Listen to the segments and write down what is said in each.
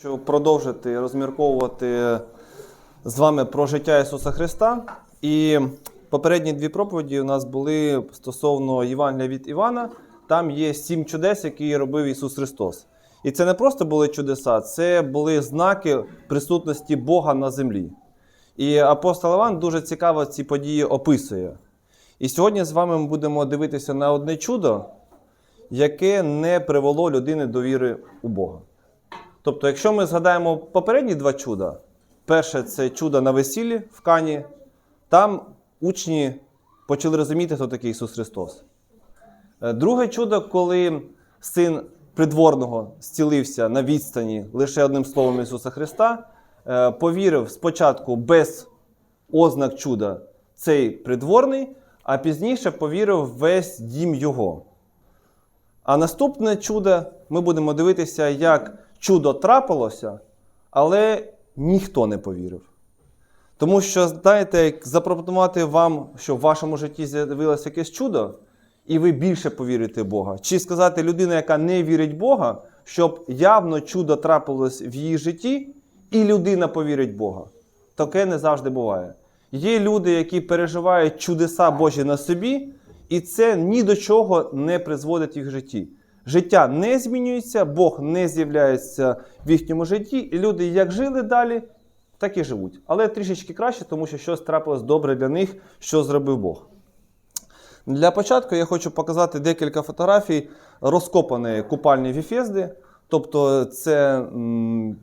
Щоб продовжити розмірковувати з вами про життя Ісуса Христа. І попередні дві проповіді у нас були стосовно Євангелія від Івана. Там є сім чудес, які робив Ісус Христос. І це не просто були чудеса, це були знаки присутності Бога на землі. І апостол Іван дуже цікаво ці події описує. І сьогодні з вами ми будемо дивитися на одне чудо, яке не привело людини до віри у Бога. Тобто, якщо ми згадаємо попередні два чуда, перше це чудо на весіллі в Кані, там учні почали розуміти, хто такий Ісус Христос. Е, Друге чудо, коли син придворного зцілився на відстані лише одним словом Ісуса Христа, е, повірив спочатку без ознак чуда цей придворний, а пізніше повірив весь дім його. А наступне чудо ми будемо дивитися, як чудо трапилося, але ніхто не повірив. Тому що, знаєте, як запропонувати вам, що в вашому житті з'явилося якесь чудо, і ви більше повірите в Бога. Чи сказати людина, яка не вірить в Бога, щоб явно чудо трапилось в її житті, і людина повірить в Бога. Таке не завжди буває. Є люди, які переживають чудеса Божі на собі, і це ні до чого не призводить їх в житті. Життя не змінюється, Бог не з'являється в їхньому житті, і люди як жили далі, так і живуть. Але трішечки краще, тому що щось трапилось добре для них, що зробив Бог. Для початку я хочу показати декілька фотографій розкопаної купальні Віфезди. Тобто, це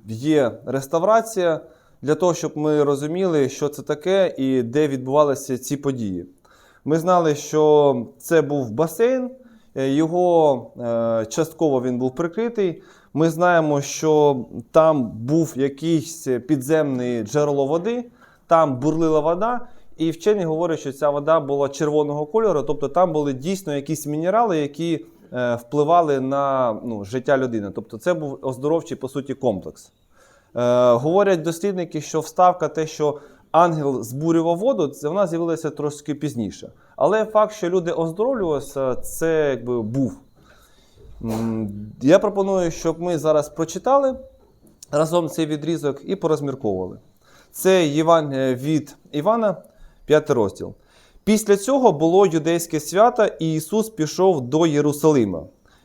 є реставрація для того, щоб ми розуміли, що це таке і де відбувалися ці події. Ми знали, що це був басейн, його е, частково він був прикритий. Ми знаємо, що там був якийсь підземний джерело води, там бурлила вода, і вчені говорять, що ця вода була червоного кольору, тобто там були дійсно якісь мінерали, які е, впливали на ну, життя людини. Тобто це був оздоровчий, по суті, комплекс. Е, говорять дослідники, що вставка, те, що ангел збурював воду, це вона з'явилася трошки пізніше. Але факт, що люди оздоровлювалися, це якби був. Я пропоную, щоб ми зараз прочитали разом цей відрізок і порозмірковували. Це Євангелія від Івана, 5 розділ. Після цього було юдейське свято, і Ісус пішов до Єрусалима.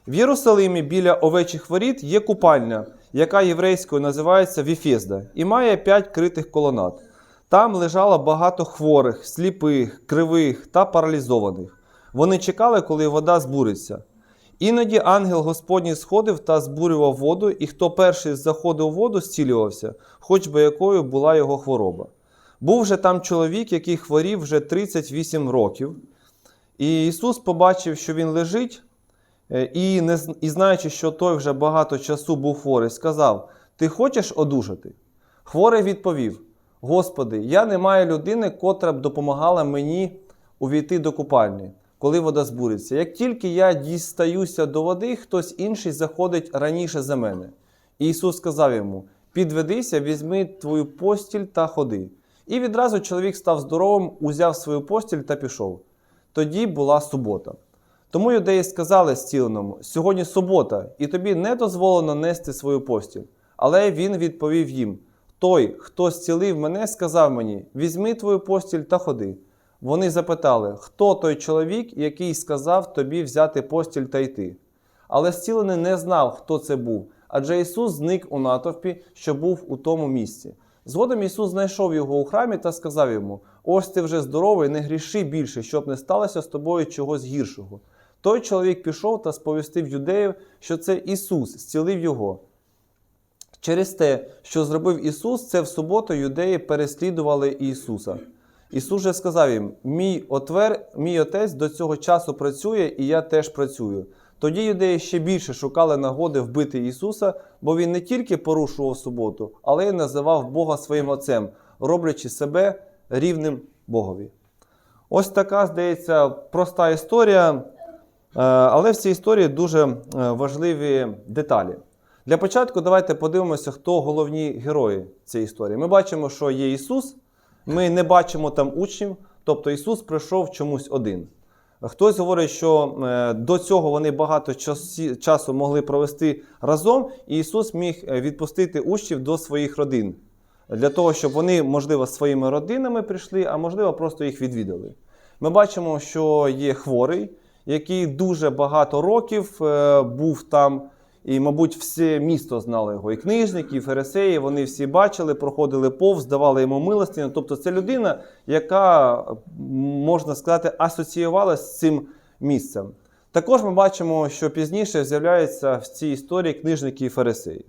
В Єрусалимі біля овечих воріт є купальня, яка єврейською називається Віфезда, і має п'ять критих колонад. Там лежало багато хворих, сліпих, кривих та паралізованих. Вони чекали, коли вода збуриться. Іноді ангел Господній сходив та збурював воду, і хто перший заходив у воду, зцілювався, хоч би якою була його хвороба. Був же там чоловік, який хворів вже 38 років. І Ісус побачив, що він лежить, е, і, не, і знаючи, що той вже багато часу був хворий, сказав: Ти хочеш одужати? Хворий відповів: Господи, я не маю людини, котра б допомагала мені увійти до купальні, коли вода збуриться. Як тільки я дістаюся до води, хтось інший заходить раніше за мене. І Ісус сказав йому: Підведися, візьми твою постіль та ходи. І відразу чоловік став здоровим, узяв свою постіль та пішов. Тоді була субота. Тому юдеї сказали зціленому: сьогодні субота, і тобі не дозволено нести свою постіль. Але він відповів їм: Той, хто зцілив мене, сказав мені: Візьми твою постіль та ходи. Вони запитали, хто той чоловік, який сказав тобі взяти постіль та йти. Але зцілений не знав, хто це був, адже Ісус зник у натовпі, що був у тому місці. Згодом Ісус знайшов його у храмі та сказав йому: Ось ти вже здоровий, не гріши більше, щоб не сталося з тобою чогось гіршого. Той чоловік пішов та сповістив юдеїв, що це Ісус зцілив його. Через те, що зробив Ісус, це в суботу юдеї переслідували Ісуса. Ісус же сказав їм: мій, отвер, мій отець до цього часу працює, і я теж працюю. Тоді юдеї ще більше шукали нагоди вбити Ісуса, бо Він не тільки порушував суботу, але й називав Бога своїм Отцем, роблячи себе рівним Богові. Ось така, здається, проста історія, е, але в цій історії дуже е, важливі деталі. Для початку давайте подивимося, хто головні герої цієї історії. Ми бачимо, що є Ісус, ми не бачимо там учнів, тобто Ісус прийшов чомусь один. Хтось говорить, що е, до цього вони багато часу могли провести разом, і Ісус міг е, відпустити учнів до своїх родин. Для того, щоб вони, можливо, своїми родинами прийшли, а можливо, просто їх відвідали. Ми бачимо, що є хворий, який дуже багато років е, був там, і, мабуть, все місто знало його. І книжники, і фарисеї, вони всі бачили, проходили повз, давали йому милостиню. Тобто це людина, яка, можна сказати, асоціювалася з цим місцем. Також ми бачимо, що пізніше з'являються в цій історії книжники і фарисеї.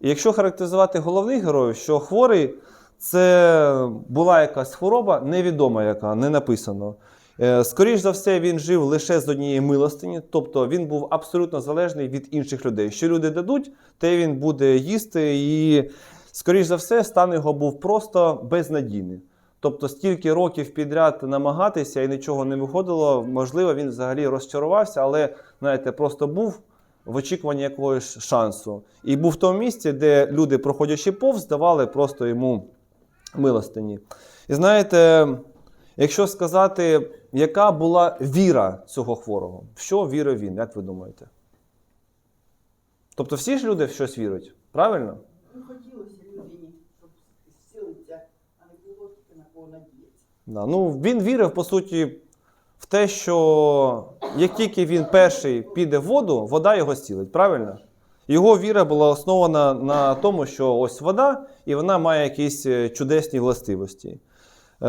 І якщо характеризувати головних героїв, що хворий це була якась хвороба, невідома яка, не написано. Е, Скоріш за все, він жив лише з однієї милостині, тобто він був абсолютно залежний від інших людей. Що люди дадуть, те він буде їсти, і, скоріш за все, стан його був просто безнадійний. Тобто, стільки років підряд намагатися і нічого не виходило, можливо, він взагалі розчарувався, але знаєте, просто був в очікуванні якогось шансу. І був в тому місці, де люди, проходячи повз, давали просто йому милостині. І знаєте, якщо сказати, яка була віра цього хворого, в що вірив він, як ви думаєте? Тобто всі ж люди в щось вірять, правильно? Ну, хотілося людині, щоб зцілитися, а не було на кого надіятися. Да. Ну, він вірив, по суті, в те, що як тільки він перший піде в воду, вода його зцілить, правильно? Його віра була основана на тому, що ось вода, і вона має якісь е, чудесні властивості. Е,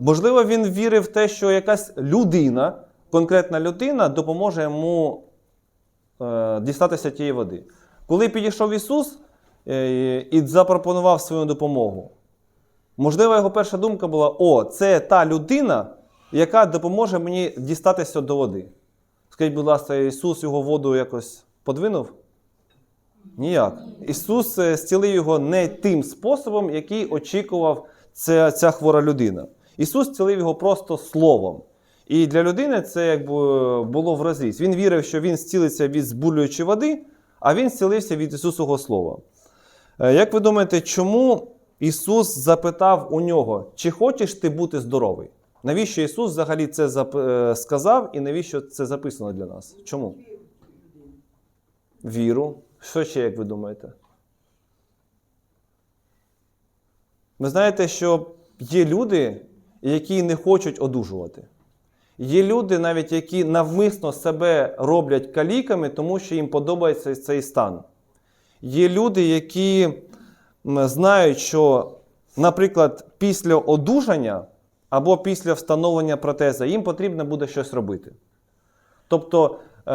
можливо, він вірив в те, що якась людина, конкретна людина, допоможе йому е, дістатися тієї води. Коли підійшов Ісус е, і запропонував свою допомогу, Можливо, його перша думка була: о, це та людина, яка допоможе мені дістатися до води. Скажіть, будь ласка, Ісус його воду якось подвинув? Ніяк. Ісус зцілив його не тим способом, який очікував ця, ця хвора людина. Ісус зцілив його просто словом. І для людини це якби було в розріз. Він вірив, що він зцілиться від збулюючої води, а він зцілився від Ісусового Слова. Е, Як ви думаєте, чому Ісус запитав у нього, чи хочеш ти бути здоровий? Навіщо Ісус взагалі це е, сказав і навіщо це записано для нас? Чому? Віру. Що ще, як ви думаєте? Ви знаєте, що є люди, які не хочуть одужувати. Є люди, навіть які навмисно себе роблять каліками, тому що їм подобається цей стан. Є люди, які знають, що, наприклад, після одужання або після встановлення протеза їм потрібно буде щось робити. Тобто, е,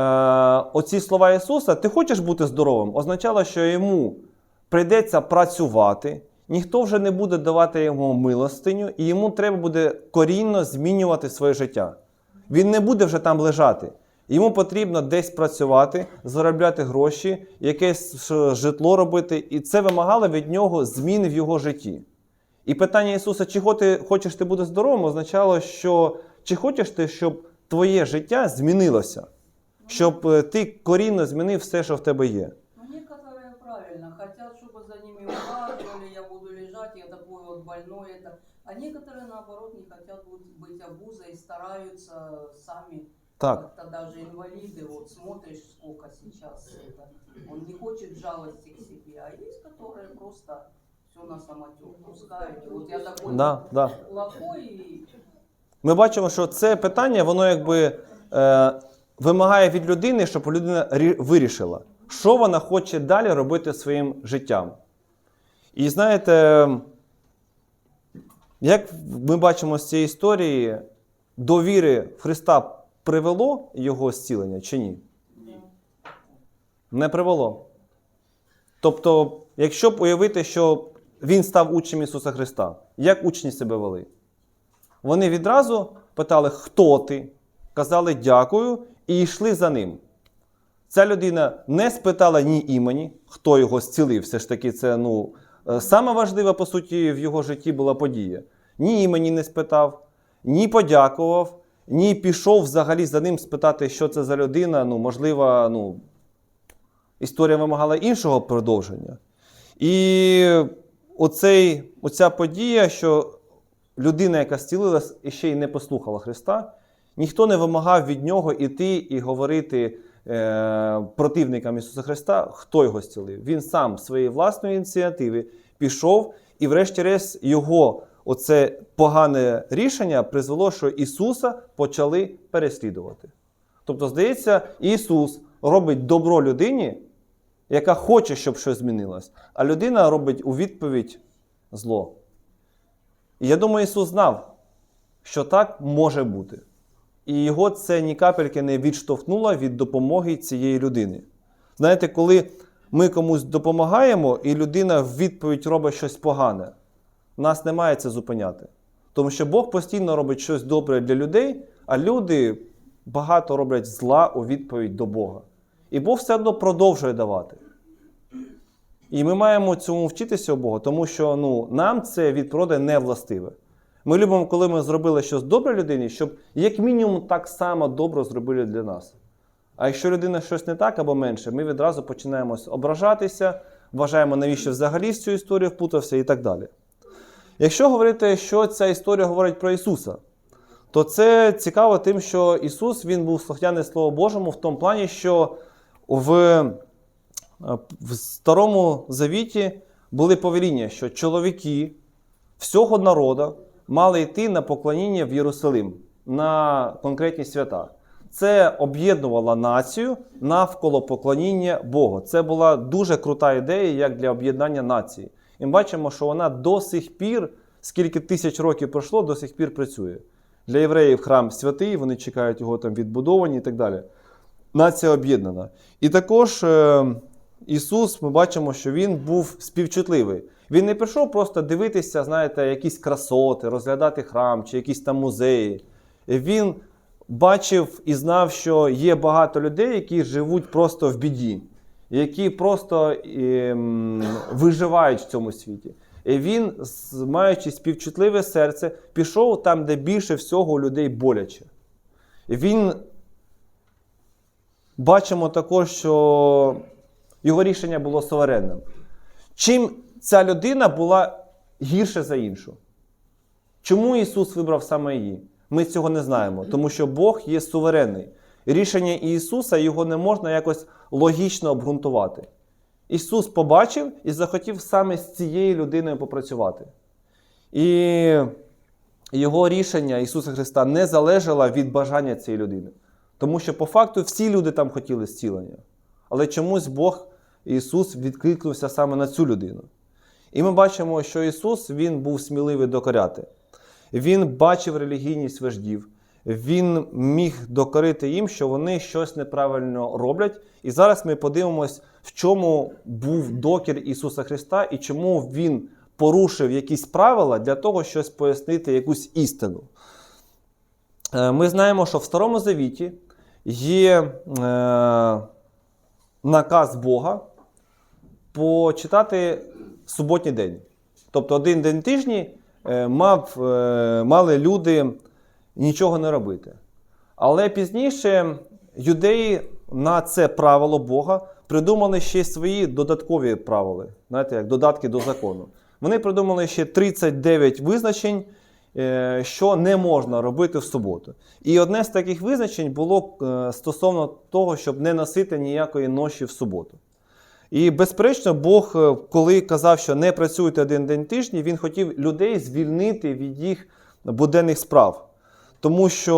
оці слова Ісуса, ти хочеш бути здоровим, означало, що йому прийдеться працювати, ніхто вже не буде давати йому милостиню, і йому треба буде корінно змінювати своє життя. Він не буде вже там лежати. Йому потрібно десь працювати, заробляти гроші, якесь житло робити, і це вимагало від нього змін в його житті. І питання Ісуса, чи хоти- хочеш ти бути здоровим, означало, що чи хочеш ти, щоб твоє життя змінилося, щоб е, ти корінно змінив все, що в тебе є. Ну, некоторые правильно хотят, чтобы за ними такой вот больной. Это. А некоторые, наоборот, не хотят быть, быть обузой, стараются сами. Так. Как-то даже инвалиды, вот смотришь, сколько сейчас это. Он не хочет жалости к себе, а есть, которые просто все на самотек пускают. И вот я такой Да, да. плохой, и Ми бачимо, що це питання, воно якби е, вимагає від людини, щоб людина рі- вирішила, що вона хоче далі робити своїм життям. І знаєте, як ми бачимо з цієї історії, до віри Христа привело його зцілення чи ні? Не привело. Тобто, якщо б уявити, що він став учнем Ісуса Христа, як учні себе вели? Вони відразу питали, хто ти, казали дякую і йшли за ним. Ця людина не спитала ні імені, хто його зцілив. Все ж таки, це ну, саме важлива, по суті, в його житті була подія. Ні імені не спитав, ні подякував, ні пішов взагалі за ним спитати, що це за людина. Ну, можливо, ну, історія вимагала іншого продовження. І оцей, оця подія, що людина, яка зцілилась ще й не послухала Христа, Ніхто не вимагав від нього іти і говорити е, противникам Ісуса Христа, хто його зцілив. Він сам своєї власної ініціативи пішов, і, врешті-решт, його оце погане рішення призвело, що Ісуса почали переслідувати. Тобто, здається, Ісус робить добро людині, яка хоче, щоб щось змінилось, а людина робить у відповідь зло. І я думаю, Ісус знав, що так може бути. І його це ні капельки не відштовхнуло від допомоги цієї людини. Знаєте, коли ми комусь допомагаємо, і людина в відповідь робить щось погане, нас немає це зупиняти. Тому що Бог постійно робить щось добре для людей, а люди багато роблять зла у відповідь до Бога. І Бог все одно продовжує давати. І ми маємо цьому вчитися у Бога, тому що ну, нам це від природи не властиве. Ми любимо, коли ми зробили щось добре людині, щоб як мінімум так само добре зробили для нас. А якщо людина щось не так або менше, ми відразу починаємо ображатися, вважаємо, навіщо взагалі в цю історію впутався і так далі. Якщо говорити, що ця історія говорить про Ісуса, то це цікаво тим, що Ісус він був слухняний Слову Божому в тому плані, що в, е, в Старому Завіті були повеління, що чоловіки всього народу мали йти на поклоніння в Єрусалим на конкретні свята. Це об'єднувало націю навколо поклоніння Богу. Це була дуже крута ідея як для об'єднання нації. І ми бачимо, що вона до сих пір, скільки тисяч років пройшло, до сих пір працює. Для євреїв храм святий, вони чекають його там відбудовані і так далі. Нація об'єднана. І також е, Ісус, ми бачимо, що Він був співчутливий. Він не прийшов просто дивитися, знаєте, якісь красоти, розглядати храм чи якісь там музеї. Він бачив і знав, що є багато людей, які живуть просто в біді, які просто ем, виживають в цьому світі. І він, маючи співчутливе серце, пішов там, де більше всього людей боляче. І він бачимо також, що його рішення було суверенним. Чим ця людина була гірше за іншу? Чому Ісус вибрав саме її? Ми цього не знаємо, тому що Бог є суверенний. Рішення Ісуса його не можна якось логічно обґрунтувати. Ісус побачив і захотів саме з цією людиною попрацювати. І його рішення Ісуса Христа не залежало від бажання цієї людини. Тому що по факту всі люди там хотіли зцілення. Але чомусь Бог Ісус відкликнувся саме на цю людину. І ми бачимо, що Ісус Він був сміливий докоряти. Він бачив релігійність вождів. Він міг докорити їм, що вони щось неправильно роблять. І зараз ми подивимось, в чому був докір Ісуса Христа і чому Він порушив якісь правила для того, щоб пояснити якусь істину. Е, Ми знаємо, що в Старому Завіті є е, наказ Бога почитати суботній день. Тобто один день тижні е, мав, е, мали люди нічого не робити. Але пізніше юдеї на це правило Бога придумали ще свої додаткові правила, знаєте, як додатки до закону. Вони придумали ще 39 визначень, е, що не можна робити в суботу. І одне з таких визначень було стосовно того, щоб не носити ніякої ноші в суботу. І безперечно, Бог, е, коли казав, що не працюйте один день тижні, він хотів людей звільнити від їх буденних справ. Тому що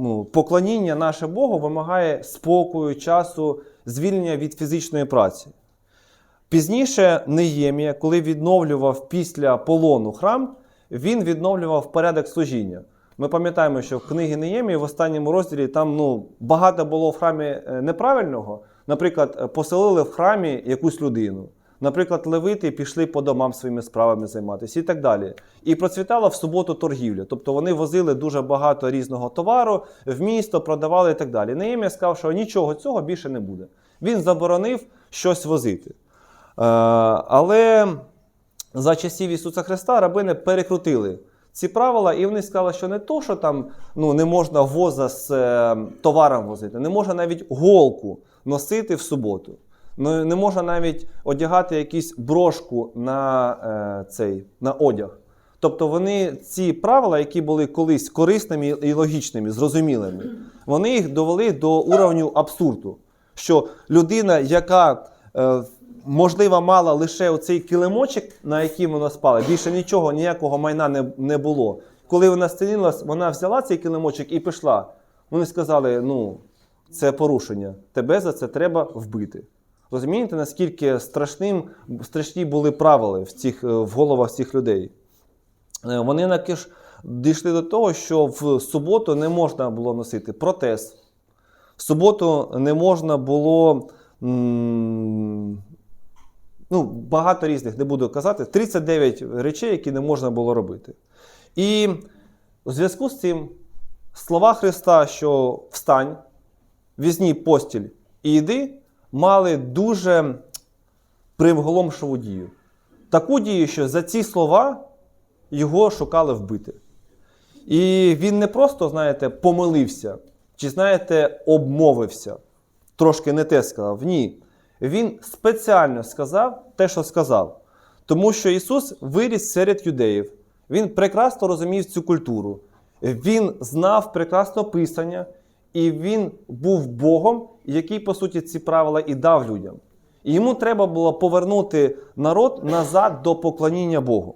ну, поклоніння наше Богу вимагає спокою, часу, звільнення від фізичної праці. Пізніше Неємія, коли відновлював після полону храм, він відновлював порядок служіння. Ми пам'ятаємо, що в книгі Неємії в останньому розділі там ну, багато було в храмі е, неправильного. Наприклад, е, поселили в храмі якусь людину. Наприклад, левити пішли по домам своїми справами займатися і так далі. І процвітала в суботу торгівля. Тобто вони возили дуже багато різного товару в місто, продавали і так далі. Неємія сказав, що нічого цього більше не буде. Він заборонив щось возити. Е, але за часів Ісуса Христа рабини перекрутили ці правила, і вони сказали, що не то, що там ну, не можна воза з е, товаром возити, не можна навіть голку носити в суботу. Ну, не можна навіть одягати якусь брошку на, е, цей, на одяг. Тобто вони ці правила, які були колись корисними і логічними, зрозумілими, вони їх довели до уровню абсурду. Що людина, яка е, можливо мала лише оцей килимочок, на який вона спала, більше нічого, ніякого майна не, не було. Коли вона зцінилась, вона взяла цей килимочок і пішла. Вони сказали: ну, це порушення, тебе за це треба вбити. Розумієте, наскільки страшним, страшні були правила в, цих, е, в головах цих людей? Е, Вони накиш дійшли до того, що в суботу не можна було носити протез. В суботу не можна було. Ну, багато різних, не буду казати, 39 речей, які не можна було робити. І у зв'язку з цим слова Христа, що встань, візьмі постіль і йди, мали дуже приголомшову дію. Таку дію, що за ці слова його шукали вбити. І він не просто, знаєте, помилився, чи, знаєте, обмовився, трошки не те сказав. Ні. Він спеціально сказав те, що сказав. Тому що Ісус виріс серед юдеїв. Він прекрасно розумів цю культуру. Він знав прекрасно Писання, і він був Богом, який, по суті, ці правила і дав людям. І йому треба було повернути народ назад до поклоніння Богу.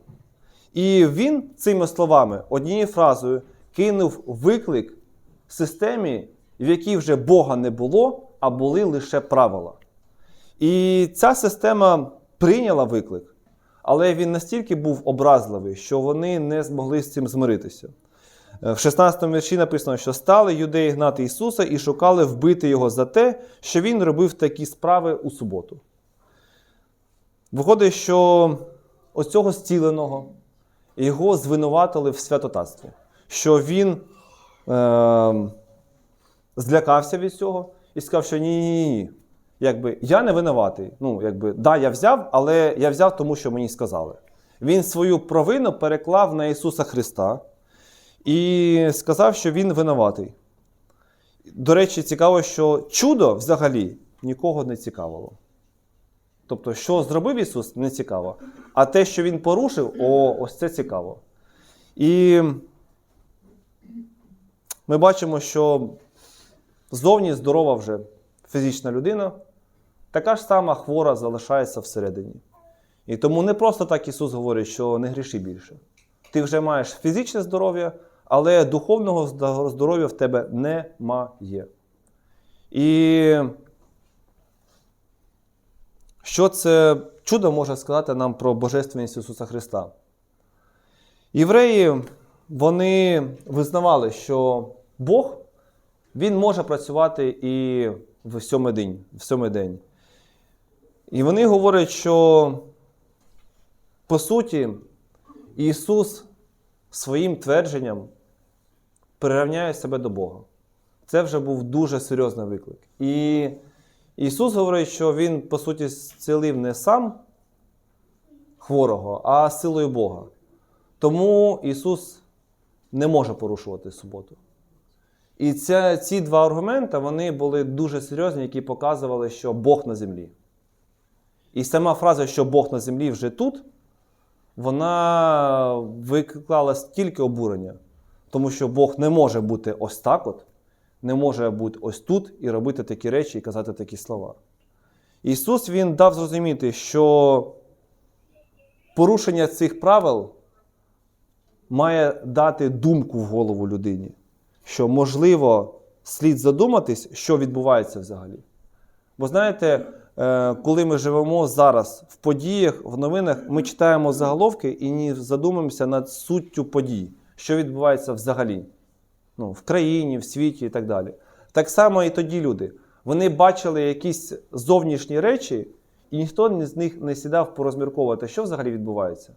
І він цими словами, однією фразою, кинув виклик системі, в якій вже Бога не було, а були лише правила. І ця система прийняла виклик, але він настільки був образливий, що вони не змогли з цим змиритися. Е, В 16 вірші написано, що стали юдеї гнати Ісуса і шукали вбити Його за те, що Він робив такі справи у суботу. Виходить, що ось цього зціленого його звинуватили в святотатстві, що він е, злякався від цього і сказав, що ні-ні-ні, якби я не винуватий. Ну, якби, да, я взяв, але я взяв, тому що мені сказали. Він свою провину переклав на Ісуса Христа і сказав, що він винуватий. До речі, цікаво, що чудо взагалі нікого не цікавило. Тобто, що зробив Ісус, не цікаво. А те, що Він порушив, о, ось це цікаво. І ми бачимо, що зовні здорова вже фізична людина, така ж сама хвора залишається всередині. І тому не просто так Ісус говорить, що не гріши більше. Ти вже маєш фізичне здоров'я, але духовного здоров'я в тебе немає. І що це чудо може сказати нам про Божественність Ісуса Христа? Євреї вони визнавали, що Бог Він може працювати і в сьомий день. В сьомий день. І вони говорять, що по суті Ісус своїм твердженням прирівняє себе до Бога. Це вже був дуже серйозний виклик. І Ісус говорить, що Він, по суті, зцілив не сам хворого, а силою Бога. Тому Ісус не може порушувати суботу. І ця, ці два аргументи вони були дуже серйозні, які показували, що Бог на землі. І сама фраза, що Бог на землі вже тут, вона викликала стільки обурення, тому що Бог не може бути ось так от, не може бути ось тут і робити такі речі і казати такі слова. Ісус Він дав зрозуміти, що порушення цих правил має дати думку в голову людині, що, можливо, слід задуматись, що відбувається взагалі. Бо знаєте, е, коли ми живемо зараз в подіях, в новинах, ми читаємо заголовки і не задумуємося над суттю подій, що відбувається взагалі ну, в країні, в світі і так далі. Так само і тоді люди. Вони бачили якісь зовнішні речі, і ніхто з них не сідав порозмірковувати, що взагалі відбувається.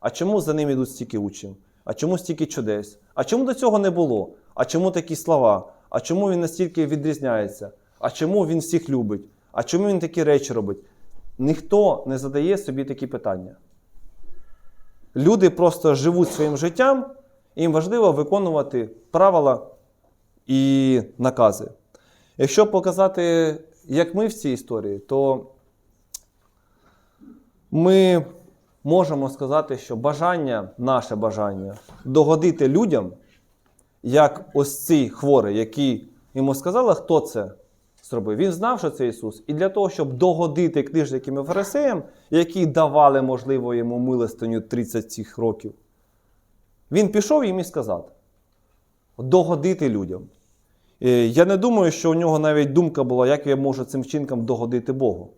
А чому за ним йдуть стільки учнів? А чому стільки чудес? А чому до цього не було? А чому такі слова? А чому він настільки відрізняється? А чому він всіх любить? А чому він такі речі робить? Ніхто не задає собі такі питання. Люди просто живуть своїм життям, їм важливо виконувати правила і накази. Якщо показати, як ми в цій історії, то ми можемо сказати, що бажання, наше бажання догодити людям, як ось цей хворий, який йому сказали, хто це зробив. Він знав, що це Ісус. І для того, щоб догодити книжникам і фарисеям, які давали, можливо, йому милостиню 30 цих років, він пішов їм і сказав: догодити людям. Я не думаю, що у нього навіть думка була, як я можу цим вчинком догодити Богу.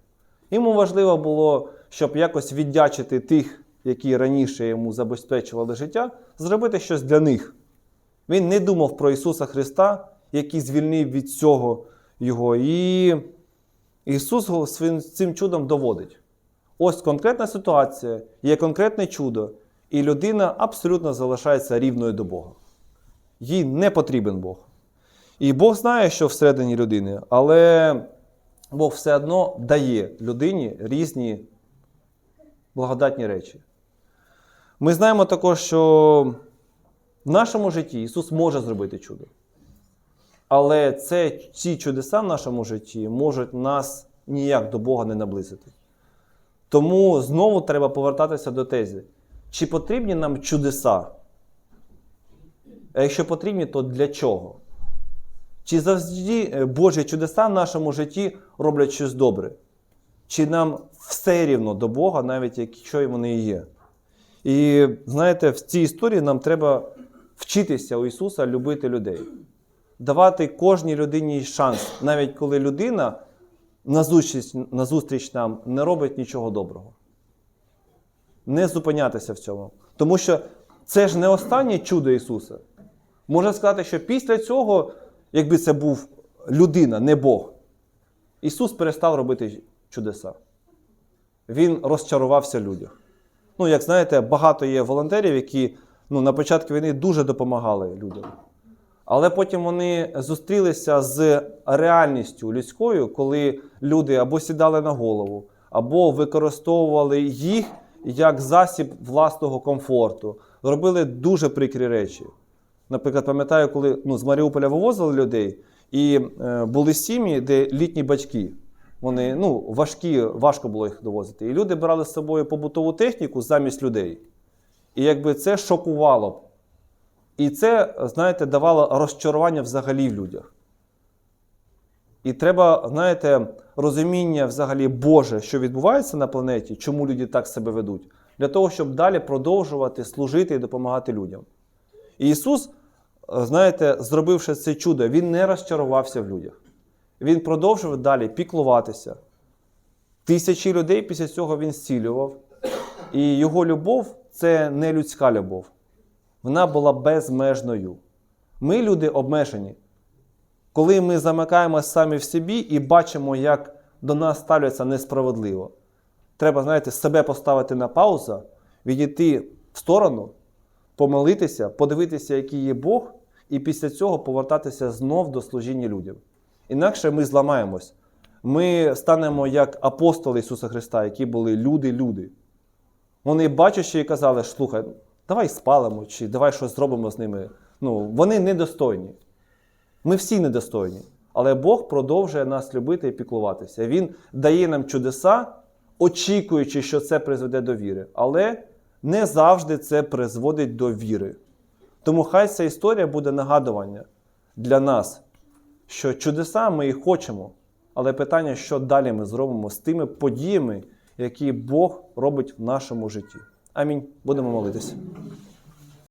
Йому важливо було, щоб якось віддячити тих, які раніше йому забезпечували життя, зробити щось для них. Він не думав про Ісуса Христа, який звільнив від цього Його. І Ісус цим чудом доводить. Ось конкретна ситуація, є конкретне чудо, і людина абсолютно залишається рівною до Бога. Їй не потрібен Бог. І Бог знає, що всередині людини, але Бог все одно дає людині різні благодатні речі. Ми знаємо також, що в нашому житті Ісус може зробити чудо. Але це, ці чудеса в нашому житті можуть нас ніяк до Бога не наблизити. Тому знову треба повертатися до тези. Чи потрібні нам чудеса? А якщо потрібні, то для чого? Чи завжди е, Божі чудеса в нашому житті роблять щось добре? Чи нам все рівно до Бога, навіть якщо вони і є? І знаєте, в цій історії нам треба вчитися у Ісуса любити людей, давати кожній людині шанс, навіть коли людина назустріч, назустріч нам не робить нічого доброго. Не зупинятися в цьому. Тому що це ж не останнє чудо Ісуса. Можна сказати, що після цього, якби це був людина, не Бог, Ісус перестав робити чудеса. Він розчарувався людях. Ну, як знаєте, багато є волонтерів, які ну, на початку війни дуже допомагали людям. Але потім вони зустрілися з реальністю людською, коли люди або сідали на голову, або використовували їх як засіб власного комфорту, робили дуже прикрі речі. Наприклад, пам'ятаю, коли ну, з Маріуполя вивозили людей, і е, були сім'ї, де літні батьки. Вони ну, важкі, важко було їх довозити. І люди брали з собою побутову техніку замість людей. І якби це шокувало б. І це, знаєте, давало розчарування взагалі в людях. І треба, знаєте, розуміння взагалі Боже, що відбувається на планеті, чому люди так себе ведуть, для того, щоб далі продовжувати служити і допомагати людям. І Ісус, е, знаєте, зробивши це чудо, Він не розчарувався в людях. Він продовжував далі піклуватися. Тисячі людей після цього він зцілював. І його любов це не людська любов. Вона була безмежною. Ми, люди, обмежені. Коли ми замикаємося самі в собі і бачимо, як до нас ставляться несправедливо, треба, знаєте, себе поставити на паузу, відійти в сторону, помолитися, подивитися, який є Бог, і після цього повертатися знов до служіння людям. Інакше ми зламаємось. Ми станемо як апостоли Ісуса Христа, які були люди-люди. Вони бачачи і казали, слухай, давай спалимо, чи давай щось зробимо з ними. Ну, вони недостойні. Ми всі недостойні. Але Бог продовжує нас любити і піклуватися. Він дає нам чудеса, очікуючи, що це призведе до віри. Але не завжди це призводить до віри. Тому хай ця історія буде нагадування для нас, що чудеса ми і хочемо, але питання, що далі ми зробимо з тими подіями, які Бог робить в нашому житті. Амінь. Будемо молитися.